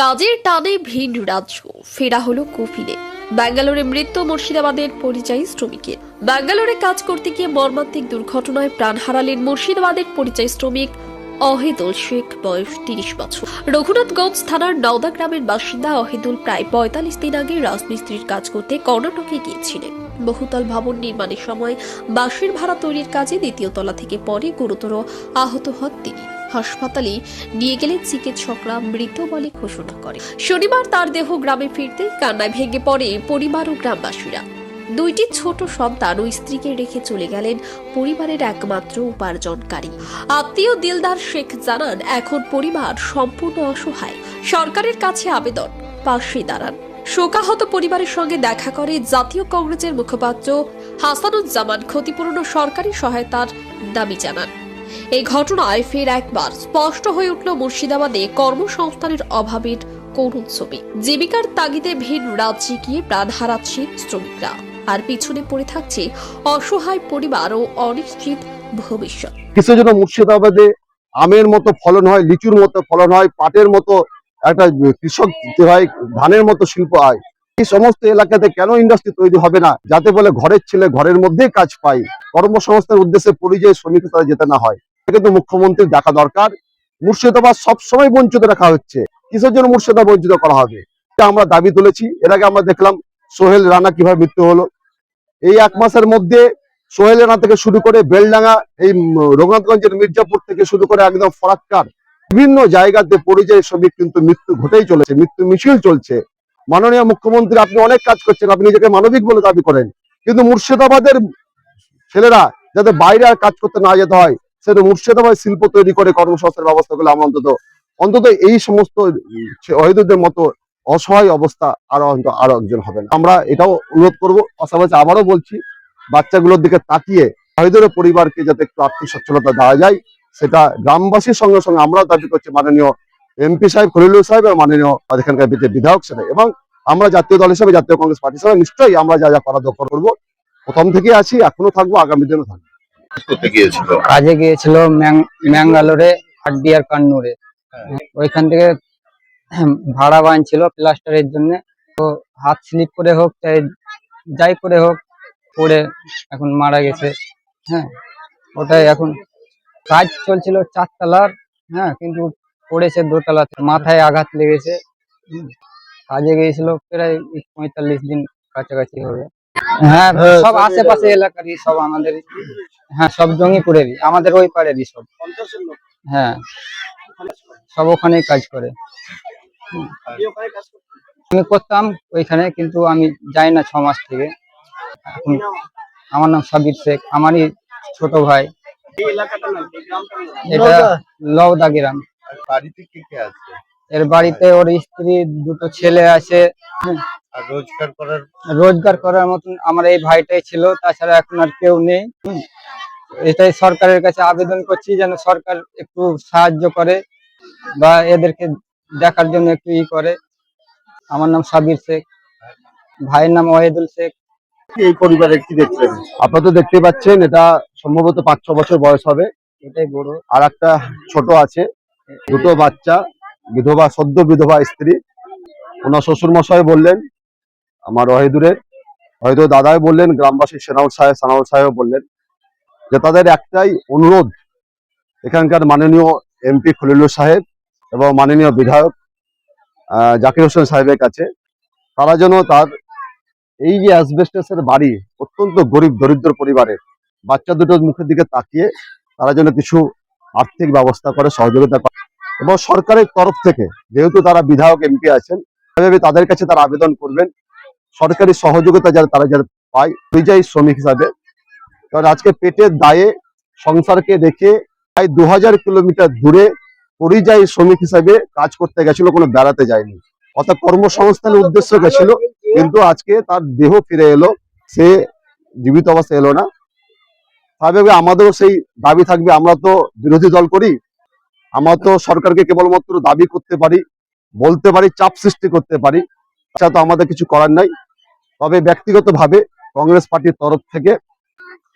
কাজের টানে ভিন রাজ্য। ফেরা হলো কফিনে। ব্যাঙ্গালোরে মৃত্যু, মুর্শিদাবাদের পরিযায়ী শ্রমিকের ব্যাঙ্গালোরে কাজ করতে গিয়ে মর্মান্তিক দুর্ঘটনায় প্রাণ হারালেন মুর্শিদাবাদের পরিযায়ী শ্রমিক অহেদুল শেখ, বয়স তিরিশ বছর। রঘুনাথগঞ্জ থানার নওদা গ্রামের বাসিন্দা অহেদুল প্রায় পঁয়তাল্লিশ দিন আগে রাজমিস্ত্রির কাজ করতে কর্ণাটকে গিয়েছিলেন। বহুতল ভবন নির্মাণের সময় বাঁশের ভাড়া তৈরির কাজে দ্বিতীয় তলা থেকে পরে গুরুতর আহত হন তিনি। হাসপাতালে নিয়ে গেলে চিকিৎসকরা মৃত বলে ঘোষণা করে। শনিবার তার দেহ গ্রামে ফিরতে কান্নায় ভেঙে পড়ে পরিবার ও গ্রামবাসীরা। দুইটি ছোট সন্তান ও স্ত্রীকে রেখে চলে গেলেন পরিবারের একমাত্র উপার্জনকারী। আত্মীয় দিলদার শেখ জানান, এখন পরিবার সম্পূর্ণ অসহায়। সরকারের কাছে আবেদন পাশে দাঁড়ান। শোকাহত পরিবারের সঙ্গে দেখা করে জাতীয় কংগ্রেসের মুখপাত্র হাসানুজ্জামান ক্ষতিপূরণ সরকারি সহায়তার দাবি জানান। এই ঘটনায় ফের একবার স্পষ্ট হয়ে উঠল মুর্শিদাবাদে কর্মসংস্থানের অভাবের করুণ ছবি। জীবিকার তাগিদে ভিন রাজ্যে গিয়ে প্রাণ হারাচ্ছে শ্রমিকরা। আর পিছনে পড়ে থাকছে অসহায় পরিবার ও অনিশ্চিত ভবিষ্যৎ। কিছু জন্য মুর্শিদাবাদে আমের মতো ফলন হয়, লিচুর মতো ফলন হয়, পাটের মতো একটা কৃষক হয়, ধানের মতো শিল্প হয় এই সমস্ত এলাকাতে কেন ইন্ডাস্ট্রি তৈরি হবে না? যাতে বলে ঘরের ছেলে ঘরের মধ্যেই কাজ পায়। কর্মসংস্থানের উদ্দেশ্যে পরিযায়ী শ্রমিক তারা যেতে না হয়। কিন্তু মুখ্যমন্ত্রীর দেখা দরকার। মুর্শিদাবাদ সবসময় বঞ্চিত রাখা হচ্ছে। কিসের জন্য মুর্শিদাবাদ বঞ্চিত করা হবে? এটা আমরা দাবি তুলেছি। এর আগে আমরা দেখলাম সোহেল রানা কীভাবে মৃত্যু হলো। এই এক মাসের মধ্যে সোহেল রানা থেকে শুরু করে বেলডাঙ্গা, এই রঘুনাথগঞ্জের মির্জাপুর থেকে শুরু করে একদম ফরাক্কার বিভিন্ন জায়গাতে পরিযায়ী শ্রমিক কিন্তু মৃত্যু ঘটেই চলেছে। মৃত্যু মিছিল চলছে। মাননীয় মুখ্যমন্ত্রী, আপনি অনেক কাজ করছেন, আপনি নিজেকে মানবিক বলে দাবি করেন। কিন্তু মুর্শিদাবাদের ছেলেরা যাতে বাইরে আর কাজ করতে না যেতে হয় সেটা মুর্শিদাবাদ শিল্প তৈরি করে কর্মসংস্থানের ব্যবস্থা করলে আমরা অন্তত অন্তত এই সমস্ত অহিদুদের মতো অসহায় অবস্থা আরও আরও একজন হবে না। আমরা এটাও অনুরোধ করব, পাশাপাশি আবারও বলছি, বাচ্চাগুলোর দিকে তাকিয়ে শহীদের পরিবারকে যাতে একটু আর্থিক সচ্ছলতা দেওয়া যায়, সেটা গ্রামবাসীর সঙ্গে সঙ্গে আমরাও দাবি করছি, মাননীয় এমপি সাহেব খলিলুর সাহেব এবং মাননীয় এখানকার বিধায়ক সাহেব এবং আমরা জাতীয় দল হিসেবে জাতীয় কংগ্রেস পার্টি হিসেবে নিশ্চয়ই আমরা যা যা করা দরকার করব। প্রথম থেকে আছি এখনও থাকব আগামী দিনও থাকব। কাজে গিয়েছিল ম্যাং- ম্যাঙ্গালোরে হাড্ডিয়ার কান্নুরে। ওইখান থেকে ভাড়া বানছিল প্লাস্টারের জন্য। তো হাত স্লিপ করে হোক চাই যাই করে হোক পড়ে এখন মারা গেছে। হ্যাঁ ওটাই এখন। কাজ চলছিল চারতলার হ্যাঁ কিন্তু পড়েছে দোতলা মাথায় আঘাত লেগেছে। কাজে গিয়েছিল প্রায় পঁয়তাল্লিশ দিন কাছাকাছি হবে। হ্যাঁ সব আশেপাশে এলাকারই সব আমাদের হ্যাঁ সব জঙ্গিপুরেরই আমাদের ওই পাড়েরই সব। হ্যাঁ সব ওখানেই কাজ করে। আমি করতাম ওইখানে কিন্তু আমি যাই না ছ মাস থেকে আমার নাম সাবির শেখ আমারই ছোট ভাই। এটা লওদা গ্রাম। বাড়িতে কে কে আছে? এর বাড়িতে ওর স্ত্রী দুটো ছেলে আছে। আর রোজগার করার রোজগার করার মতন আমার এই ভাইটাই ছিল তাছাড়া এখন আর কেউ নেই। হুম। এটাই সরকারের কাছে আবেদন করছি যেন সরকার একটু সাহায্য করে বা এদেরকে দেখার জন্য একটু ই করে। আমার নাম সাবির শেখ ভাইয়ের নাম ওয়েদুল শেখ। এই পরিবারে কি দেখছেন? আপনারা তো দেখতে পাচ্ছেন এটা সম্ভবত পাঁচ ছ বছর বয়স হবে। এটাই বড়। আর একটা ছোট আছে দুটো বাচ্চা, বিধবা, সদ্য বিধবা স্ত্রী। ওনার শ্বশুর মশাই বললেন, আমার ওয়াহিদুরের হয়তো দাদাই বললেন, গ্রামবাসী সেনাউল সাহেব, সানাউল সাহেব বললেন যে তাদের একটাই অনুরোধ, এখানকার মাননীয় এমপি খলিলুর সাহেব এবং মাননীয় বিধায়ক জাকির হোসেন সাহেবের কাছে। তারা যেন তার এই যে অ্যাসবেস্টাসের বাড়ি, অত্যন্ত গরিব, দরিদ্র পরিবারের বাচ্চা দুটোর মুখের দিকে তাকিয়ে তারা যেন কিছু আর্থিক ব্যবস্থা করে, সহযোগিতা করে এবং সরকারের তরফ থেকে, যেহেতু তারা বিধায়ক, এমপি আছেন তাদের কাছে তারা আবেদন করবেন। সরকারি সহযোগিতা যারা তারা যাতে পায় পরিযায়ী শ্রমিক হিসাবে। কারণ আজকে পেটের দায়ে সংসারকে রেখে প্রায় দু হাজার কিলোমিটার দূরে পরিযায়ী শ্রমিক হিসাবে কাজ করতে গেছিল, কোনো বেড়াতে যায়নি। অর্থাৎ কর্মসংস্থানের উদ্দেশ্য গেছিল, কিন্তু আজকে তার দেহ ফিরে এলো, সে জীবিত অবস্থায় এলো না। স্বাভাবিক আমাদেরও সেই দাবি থাকবে? আমরা তো বিরোধী দল করি। আমরা তো সরকারকে কেবলমাত্র দাবি করতে পারি, বলতে পারি, চাপ সৃষ্টি করতে পারি। তো আমাদের কিছু করার নাই। তবে ব্যক্তিগতভাবে কংগ্রেস পার্টির তরফ থেকে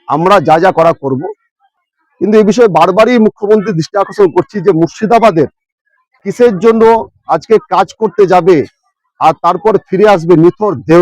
আমরা যা যা করা করব। কিন্তু এই বিষয়ে বারবারই মুখ্যমন্ত্রী দৃষ্টি আকর্ষণ করছি যে মুর্শিদাবাদের কিসের জন্য আজকে কাজ করতে যাবে আর তারপর ফিরে আসবে নিথর দেহ?